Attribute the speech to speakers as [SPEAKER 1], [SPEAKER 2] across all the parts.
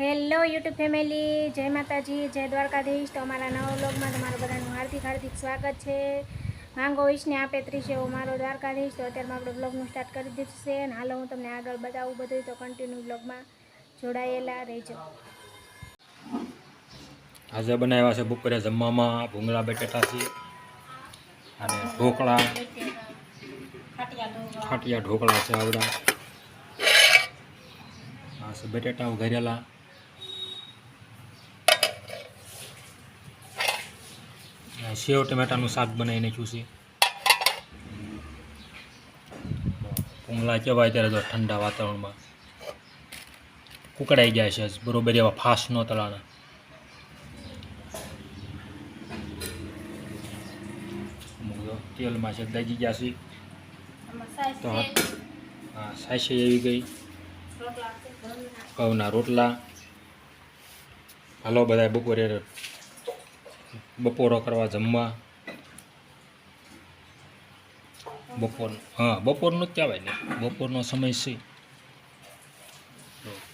[SPEAKER 1] Hello YouTube family, જય માતાજી, જય દ્વારકાધીશ. તો અમારા નવા વ્લોગમાં તમારું બધાનું હાર્દિક હાર્દિક સ્વાગત છે. માંગો ઈશને આપે ત્રીસ એવો મારો દ્વારકાધીશ. તો અત્યારમાં આપણે બ્લોગનું સ્ટાર્ટ કરી દીધું છે. અને હાલો હું તમને આગળ બતાવું બધું તો કન્ટિન્યુ બ્લોગમાં જોડાયેલા રહેજો.
[SPEAKER 2] આજે બનાવ્યા છે બપોરે જમવામાં ભૂંગળા બટેટા છે અને ઢોકળા. ખાટિયા ઢોકળા છે આવડા. આ છે બટેટા ઘરેલા સેવ ટમેટાનું શાક બનાવી નાખ્યું છે. ભૂંગળા કહેવાય ત્યારે તો ઠંડા વાતાવરણમાં. કુકડાઈ જાય છે બરોબર એવા ફાસ ન તળાણા તેલમાં છે દાજી ગયા છે. તો હા હા સાસે એવી ગઈ ઘઉંના રોટલા. હાલો બધા બપોરે બપોરો કરવા જમવા. બપોર, હા, બપોરનું જ કહેવાય ને. બપોરનો સમય છે.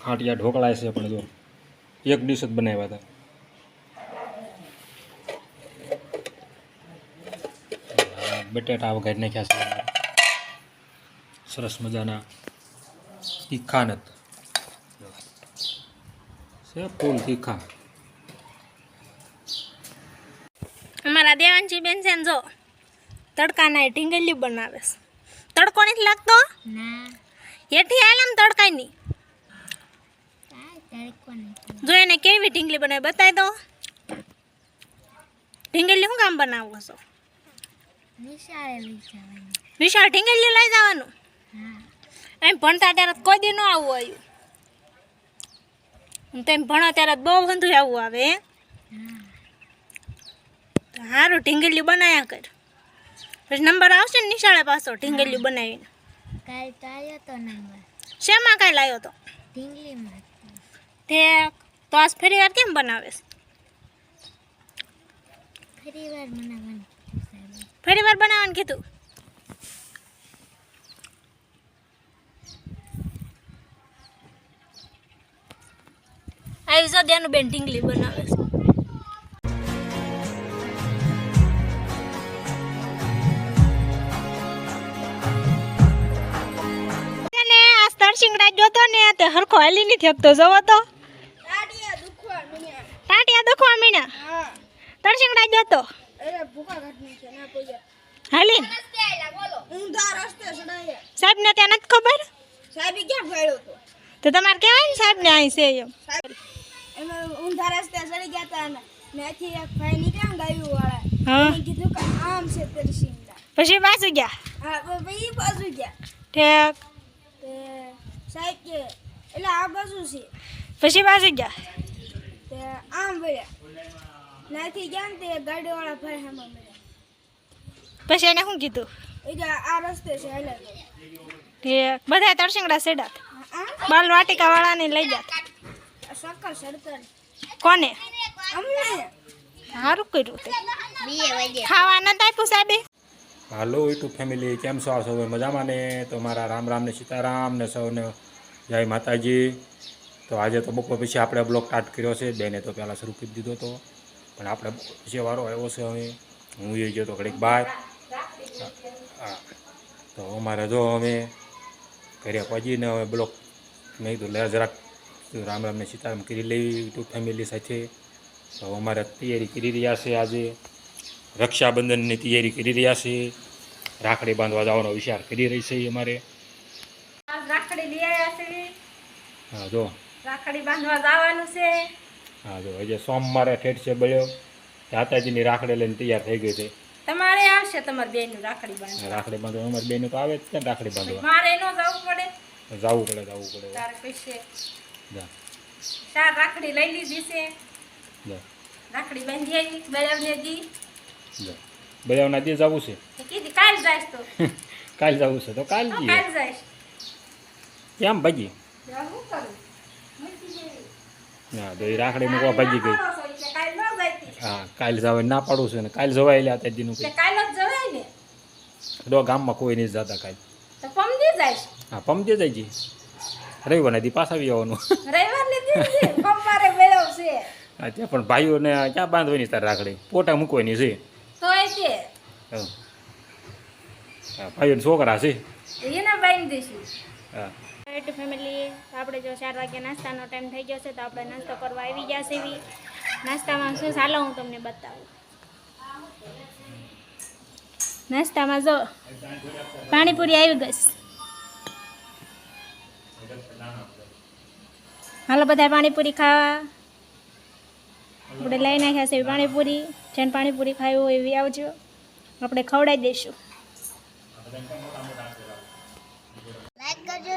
[SPEAKER 2] ખાટિયા ઢોકળાય છે પણ જો, એક ડીશ જ બનાવ્યા હતા. બટેટા વગાડી નાખ્યા છે. સરસ મજાના. તીખા નથી. છે ફૂલ તીખા
[SPEAKER 1] દેવાંશી બેન છે જો તડકાના ઢીંગલી બનાવે છે. તડકો નથી લાગતો? હેઠી આલમ તડકાની જો એને કેવી ઢીંગલી બનાવી બતાવી દો. ઢીંગલી શું કામ બનાવો છો વિશાળ ઢીંગલી લઈ જવાનું? એમ ભણતા ત્યારે કોઈ દી ન આવું આવ્યું તેમ ભણો ત્યારે બહુ બધું આવું આવે. સારું ઢીંગલી બનાવ્યા કર. પછી નંબર આવશે ને નિશાળે પાછો ઢીંગલી બનાવીને.
[SPEAKER 3] કાલ તો આવ્યો તો નંબર.
[SPEAKER 1] શેમાં કાંઈ લાવ્યો તો?
[SPEAKER 3] ઢીંગલીમાં.
[SPEAKER 1] તે તો આજ ફરી વાર કેમ બનાવેશ
[SPEAKER 3] ફરી વાર બનાવવાનું
[SPEAKER 1] ફરી વાર બનાવવાનું કીધું? આવી જો બેન ઢીંગલી બનાવે છે. જોતો ને તે હરખો હાલી નથી થકતો જવો તો. ટાટિયા દુખવા મીણા તરસિંગડા જોતો. હાલી. સાહેબ ને ત્યાં નથી ખબર?
[SPEAKER 4] સાહેબે ક્યાં હતો
[SPEAKER 1] તો? તમારે કહેવાય ને સાહેબ ને અહીં છે એમ.
[SPEAKER 4] એમાં ઊંધા રસ્તે ચડી ગયા હતા અને ત્યાંથી એક ભાઈ નીકળ્યા ને ગાયું વાળા. કીધું કે આમ છે તરસિંગડા
[SPEAKER 1] પછી પાછું ગયા?
[SPEAKER 4] હા ભાઈ બાજુ ગયા.
[SPEAKER 1] ઠેક.
[SPEAKER 4] એટલે આ બાજુ છે?
[SPEAKER 1] પછી પાછું ગયા.
[SPEAKER 4] તે આમ વળ્યા નાથી ગયા ને તે ગાડીવાળા ભાઈ મળ્યા
[SPEAKER 1] પછી એને શું કીધું?
[SPEAKER 4] એ આ રસ્તે છે એટલે
[SPEAKER 1] ઠેક બધા તરસિંગડા સેડા.
[SPEAKER 4] આ
[SPEAKER 1] બાલ વાટિકા વાળાને લઈ જાત
[SPEAKER 4] સક્કર સરતર
[SPEAKER 1] કોને?
[SPEAKER 4] અમને.
[SPEAKER 1] સારું કર્યું તે. ખાવા નતા આપ્યું સાહેબે?
[SPEAKER 2] હાલો યુટ્યુબ ફેમિલી કેમ છો આ સૌ મજામાં ને? તો મારા રામ રામ ને સીતારામ ને સૌને જય માતાજી. તો આજે તો બપોર પછી આપણે બ્લોક સ્ટાર્ટ કર્યો છે. બેને તો પહેલાં શરૂ કરી દીધો હતો. પણ આપણે પછી વારો આવ્યો છે હવે. હું એ ગયો તો ઘડીક બહાર હા. તો અમારે જો અમે ઘરે પહોંચીને હવે બ્લોક મેં કીધું, લે જરાક રામ રામને સીતારામ કરી લેવી યુટ્યુબ ફેમિલી સાથે. તો અમારે તૈયારી કરી રહ્યા છે આજે. રક્ષાબંધનની તૈયારી કરી રહ્યા છે. રાખડી બાંધવા જવાનો વિચાર કરી રહી છે અમારે.
[SPEAKER 1] લઈ આવ્યા છે
[SPEAKER 2] હા જો.
[SPEAKER 1] રાખડી બાંધવા જવાનું છે.
[SPEAKER 2] હા જો. આજે સોમવારે ઠેઠ છે બળ્યો. દાતાજીની રાખડી લઈને તૈયાર થઈ ગઈ છે.
[SPEAKER 1] તમારે આવશે તમારી બેનનું રાખડી બાંધવા.
[SPEAKER 2] રાખડી બાંધવા. અમારી બેનનું તો આવે જ છે ને રાખડી બાંધવા.
[SPEAKER 1] મારે એનો જવું પડે.
[SPEAKER 2] જવું પડે જવું પડે
[SPEAKER 1] તાર પૈસે
[SPEAKER 2] જા.
[SPEAKER 1] ચાર રાખડી લઈ લીધી છે.
[SPEAKER 2] જા.
[SPEAKER 1] રાખડી બાંધી આવી બરાબર દી.
[SPEAKER 2] જા. બધાના દી જવું છે?
[SPEAKER 1] કીધી કાલ જાય તો.
[SPEAKER 2] કાલ જવું છે તો કાલ જઈએ.
[SPEAKER 1] કાલ જાય
[SPEAKER 2] કેમ ભાજી. હા તો એ રાખડી મૂકવા ભાજી ગઈ. હા કાલ જવા ના પાડું છું ને કાલે જવાય લે આ દીનું
[SPEAKER 1] જવાય
[SPEAKER 2] દો ગામમાં કોઈ નહીં જતા કાલે.
[SPEAKER 1] તો
[SPEAKER 2] હા પમજે જાય જી. રવિવારના દી પાછા આવી આવવાનું
[SPEAKER 1] પમ
[SPEAKER 2] અત્યારે પણ ભાઈઓને ક્યાં બાંધવાની તારે રાખડી? પોટા મૂકવાની છે.
[SPEAKER 1] છે
[SPEAKER 2] હા. હા, ભાઈઓને છોકરા છે. હા.
[SPEAKER 1] રાઈટ ફેમિલી આપણે જો ચાર વાગે નાસ્તાનો ટાઈમ થઈ ગયો છે તો આપણે નાસ્તો કરવા આવી ગયા છે એવી. નાસ્તામાં શું ચાલો હું તમને બતાવું. નાસ્તામાં જો પાણીપુરી આવી ગઈ. હાલો બધા પાણીપુરી ખાવા. આપણે લઈ નાખ્યા છે પાણીપુરી. જેને પાણીપુરી ખાવી હોય એવી આવજો. આપણે ખવડાવી દઈશું.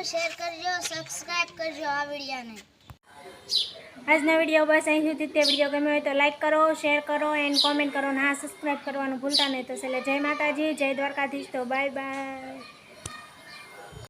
[SPEAKER 3] શેર કરજો, સબસ્ક્રાઇબ કરજો આ વિડીયોને.
[SPEAKER 1] આજનો વીડિયો બસ અહીં સુધી. તે વીડિયો ગમ્યો હોય તો લાઇક કરો, શેર કરો એન્ડ કોમેન્ટ કરો. અને હા સબસ્ક્રાઈબ કરવાનું ભૂલતા નહીં તો છેલ્લે જય માતાજી, જય દ્વારકાધીશ. તો બાય બાય.